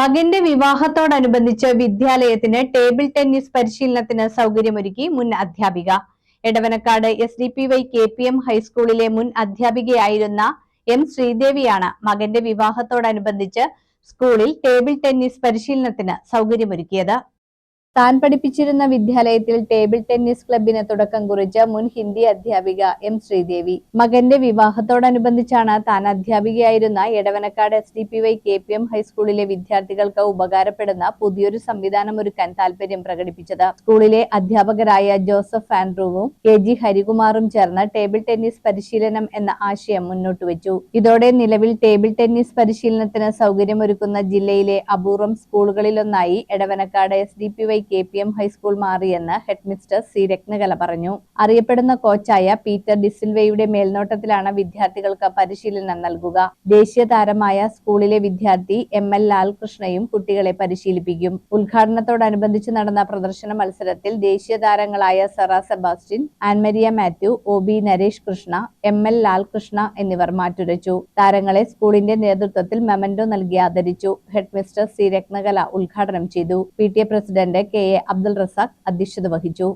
മകന്റെ വിവാഹത്തോടനുബന്ധിച്ച് വിദ്യാലയത്തിന് table tennis പരിശീലനത്തിന് സൗകര്യമൊരുക്കി മുൻ അധ്യാപിക. Edavanakkad S D P Y K P M ഹൈസ്കൂളിലെ മുൻ അധ്യാപികയായിരുന്ന എം ശ്രീദേവിയാണ് മകന്റെ വിവാഹത്തോടനുബന്ധിച്ച് സ്കൂളിൽ ടേബിൾ ടെന്നീസ് പരിശീലനത്തിന് സൗകര്യമൊരുക്കിയത്. താൻ പഠിപ്പിച്ചിരുന്ന വിദ്യാലയത്തിൽ ടേബിൾ ടെന്നീസ് ക്ലബിന് തുടക്കം കുറിച്ച മുൻ ഹിന്ദി അധ്യാപിക എം ശ്രീദേവി. മകന്റെ വിവാഹത്തോടനുബന്ധിച്ചാണ് താൻ അധ്യാപികയായിരുന്ന Edavanakkad S D P Y K P M ഹൈസ്കൂളിലെ വിദ്യാർത്ഥികൾക്ക് ഉപകാരപ്പെടുന്ന പുതിയൊരു സംവിധാനം ഒരുക്കാൻ താല്പര്യം പ്രകടിപ്പിച്ചത്. സ്കൂളിലെ അധ്യാപകരായ ജോസഫ് ആൻഡ്രൂവും കെ ജി ഹരികുമാറും ചേർന്ന് ടേബിൾ ടെന്നീസ് പരിശീലനം എന്ന ആശയം മുന്നോട്ട് വെച്ചു. ഇതോടെ നിലവിൽ ടേബിൾ ടെന്നീസ് പരിശീലനത്തിന് സൗകര്യമൊരുക്കുന്ന ജില്ലയിലെ അപൂർവം സ്കൂളുകളിലൊന്നായി Edavanakkad S D P Y K P M high school മാറിയെന്ന് ഹെഡ്മിസ്റ്റർ സി രത്നകല പറഞ്ഞു. അറിയപ്പെടുന്ന കോച്ചായ പീറ്റർ ഡിസിൽവേയുടെ മേൽനോട്ടത്തിലാണ് വിദ്യാർത്ഥികൾക്ക് പരിശീലനം നൽകുക. ദേശീയ താരമായ സ്കൂളിലെ വിദ്യാർത്ഥി എം എൽ ലാൽകൃഷ്ണയും കുട്ടികളെ പരിശീലിപ്പിക്കും. ഉദ്ഘാടനത്തോടനുബന്ധിച്ച് നടന്ന പ്രദർശന മത്സരത്തിൽ ദേശീയ താരങ്ങളായ Sera Sebastian Annmaria Mathew O B Naresh Krishna M L Lalkrishna എന്നിവർ മാറ്റുരച്ചു. താരങ്ങളെ സ്കൂളിന്റെ നേതൃത്വത്തിൽ മെമന്റോ നൽകി ആദരിച്ചു. ഹെഡ്മിസ്റ്റർ സി രത്നകല ഉദ്ഘാടനം ചെയ്തു. P T A president K A Abdul Razak അധ്യക്ഷത വഹിച്ചു